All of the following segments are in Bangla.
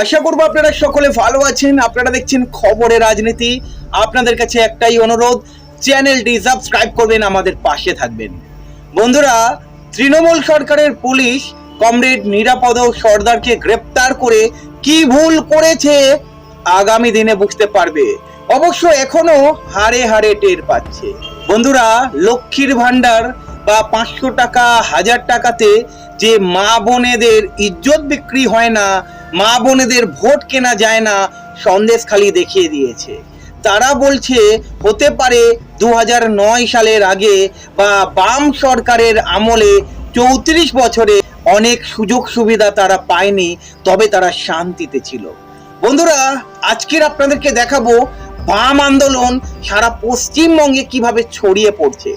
আশা করব আপনারা সকলে ভালো আছেন। আপনারা দেখছেন খবরে রাজনীতি। আপনাদের কাছে একটাই অনুরোধ, চ্যানেলটি সাবস্ক্রাইব করবেন, আমাদের পাশে থাকবেন। বন্ধুরা, তৃণমূল সরকারের পুলিশ কমরেড নিরাপদ সর্দারকে গ্রেপ্তার করে কি ভুল করেছে আগামী দিনে বুঝতে পারবে। অবশ্য এখনও হারে হারে টের পাচ্ছে। বন্ধুরা, লক্ষ্মীর ভান্ডার বা পাঁচশো টাকা, হাজার টাকাতে যে মা বোনেদের ইজ্জত বিক্রি হয় না মা বোনেদের ভোট কেনা যায় না, সন্দেশ খালি দেখিয়ে দিয়েছে। তারা বলছে, হতে পারে দু হাজার নয় সালের আগে বা বাম সরকারের আমলে চৌত্রিশ বছরে অনেক সুযোগ সুবিধা তারা পায়নি, তবে তারা শান্তিতে ছিল। বন্ধুরা, আজকের আপনাদেরকে দেখাবো বাম আন্দোলন সারা পশ্চিমবঙ্গে কীভাবে ছড়িয়ে পড়ছে।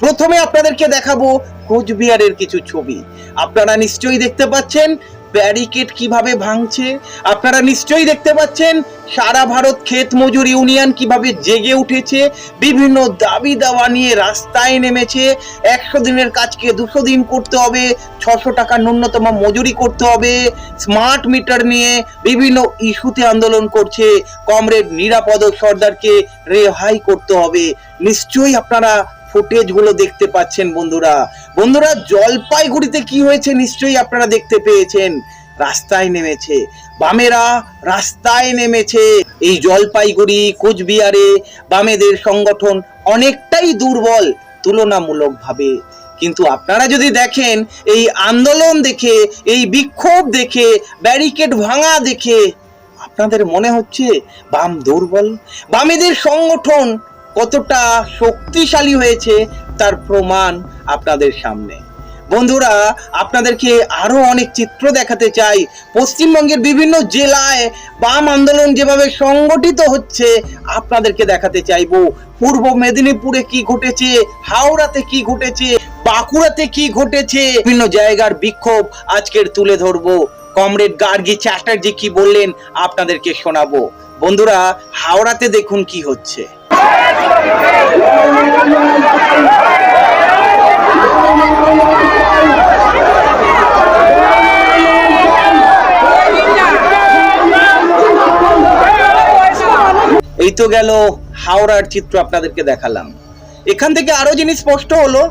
প্রথমে আপনাদেরকে দেখাবো কোচবিহারের কিছু ছবি। আপনারা নিশ্চয়ই দেখতে পাচ্ছেন ব্যারিকেড কীভাবে ভাঙছে? আপনারা নিশ্চয়ই দেখতে পাচ্ছেন, সারা ভারত ক্ষেত মজুর ইউনিয়ন কীভাবে জেগে উঠেছে, বিভিন্ন দাবি দাওয়া নিয়ে রাস্তায় নেমেছে। একশো দিনের কাজকে দুশো দিন করতে হবে, ছশো টাকা ন্যূনতম মজুরি করতে হবে। স্মার্ট মিটার নিয়ে বিভিন্ন ইস্যুতে আন্দোলন করছে। কমরেড নিরাপদ সর্দারকে রেহাই করতে হবে। নিশ্চয়ই আপনারা ফুটেজগুলো দেখতে পাচ্ছেন বন্ধুরা। বন্ধুরা, জলপাইগুড়িতে কি হয়েছে নিশ্চয়ই আপনারা দেখতে পেয়েছেন। রাস্তায় নেমেছে। বামেরা রাস্তায় নেমেছে। এই জলপাইগুড়ি, কোচবিহারে বামেদের সংগঠন অনেকটাই দুর্বল, তুলনামূলকভাবে। কিন্তু আপনারা যদি দেখেন, এই আন্দোলন দেখে, এই বিক্ষোভ দেখে, ব্যারিকেড ভাঙা দেখে, আপনাদের মনে হচ্ছে বাম দুর্বল? বামেদের সংগঠন কতটা শক্তিশালী হয়েছে তার প্রমাণ আপনাদের সামনে। বন্ধুরা, আপনাদেরকে আরও অনেক চিত্র দেখাতে চাই। পশ্চিমবঙ্গের বিভিন্ন জেলায় বাম আন্দোলন যেভাবে সংগঠিত হচ্ছে, আপনাদেরকে দেখাতে চাইব। পূর্ব মেদিনীপুরে কি ঘটেছে, হাওড়াতে কি ঘটেছে, বাঁকুড়াতে কি ঘটেছে, বিভিন্ন জায়গার বিক্ষোভ আজকের তুলে ধরবো। কমরেড গার্গী চ্যাটার্জি কি বললেন, আপনাদেরকে শোনাবো। বন্ধুরা, হাওড়াতে দেখুন কি হচ্ছে। এই তো গেল হাওড়ার চিত্র আপনাদেরকে দেখালাম। এখান থেকে আরও জিনিস স্পষ্ট হলো,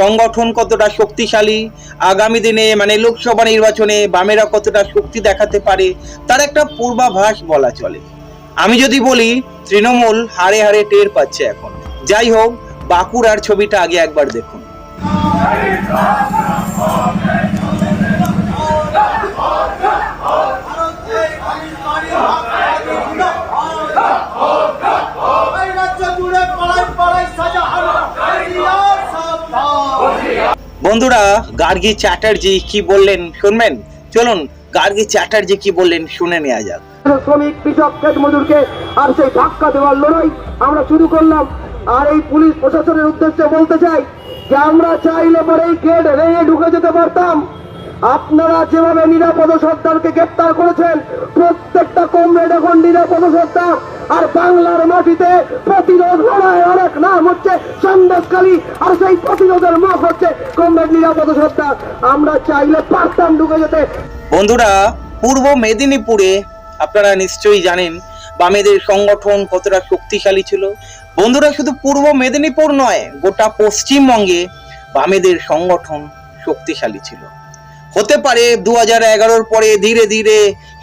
সংগঠন কতটা শক্তিশালী, আগামী দিনে মানে লোকসভা নির্বাচনে বামেরা কতটা শক্তি দেখাতে পারে, তার একটা পূর্বাভাস বলা চলে। আমি যদি বলি, তৃণমূল হারে হারে টের পাচ্ছে এখন। যাই হোক, বাঁকুড়ার ছবিটা আগে একবার দেখুন। বন্ধুরা, গার্গী চ্যাটার্জি কি বললেন শুনবেন? চলুন, গার্গী চ্যাটার্জি কি বললেন শুনে নেওয়া যাক। শ্রমিক, কৃষক ক্ষেত মজুরকে আর সেই ধাক্কা দেওয়ার লড়াই আমরা শুরু করলাম। আর এই পুলিশ প্রশাসনের উদ্দেশ্যে বলতে চাই যে আমরা চাইলে পরে এই গেট ভেঙে ঢুকে যেতে পারতাম। আপনারা যেভাবে নিরাপদ সর্দারকে গ্রেপ্তার করেছেন, প্রত্যেকটা কমরেড এখন নিরাপদ সর্দার আর বাংলার মাটিতে প্রতিরোধ লড়াই অনেক নাম হচ্ছে সন্দেশকালী আর সেই প্রতিরোধের মুখ হচ্ছে কমরেড নিরাপদ সর্দার আমরা চাইলে পারতাম ঢুকে যেতে। বন্ধুরা, পূর্ব মেদিনীপুরে আপনারা নিশ্চয়ই জানেন, বামেদের সংগঠন কতটা শক্তিশালী ছিল। বন্ধুরা, শুধু পূর্ব মেদিনীপুর নয়, গোটা পশ্চিমবঙ্গে বামেদের সংগঠন শক্তিশালী ছিল। হতে পারে দু হাজার এগারোর পরে ধীরে ধীরে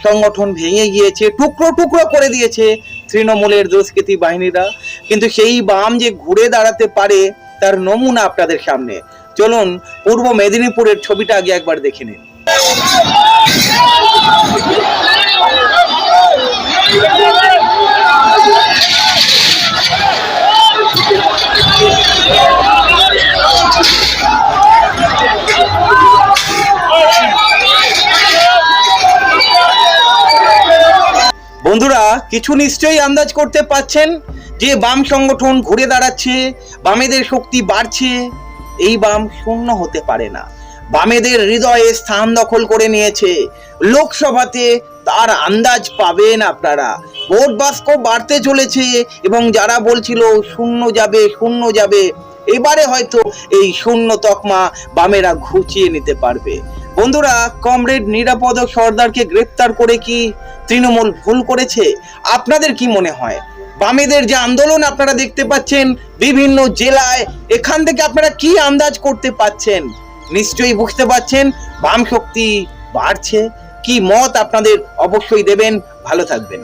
সংগঠন ভেঙে গিয়েছে, টুকরো টুকরো করে দিয়েছে তৃণমূলের দুষ্কৃতি বাহিনীরা। কিন্তু সেই বাম যে ঘুরে দাঁড়াতে পারে, তার নমুনা আপনাদের সামনে। চলুন, পূর্ব মেদিনীপুরের ছবিটা আগে একবার দেখে নিন। বন্ধুরা, কিছু নিশ্চয়ই আন্দাজ করতে পাচ্ছেন যে বাম সংগঠন ঘুরে দাঁড়াচ্ছে, বামেদের শক্তি বাড়ছে, এই বাম শূন্য হতে পারে না। বামেদের হৃদয়ে স্থান দখল করে নিয়েছে। লোকসভাতে তার আন্দাজ পাবেন আপনারা। ভোট বাস্ক বাড়তে চলেছে এবং যারা বলছিল শূন্য যাবে শূন্য যাবে এবারে হয়তো এই শূন্য তকমা বামেরা ঘুচিয়ে নিতে পারবে। বন্ধুরা, কমরেড নিরাপদ সর্দারকে গ্রেপ্তার করে কি তৃণমূল ভুল করেছে? আপনাদের কি মনে হয়? বামেদের যে আন্দোলন আপনারা দেখতে পাচ্ছেন, বিভিন্ন জেলায়, এখান থেকে আপনারা কি আন্দাজ করতে পাচ্ছেন? নিশ্চয়ই বুঝতে পাচ্ছেন, বাম শক্তি বাড়ছে। কি মত আপনাদের অবশ্যই দেবেন। ভালো থাকবেন।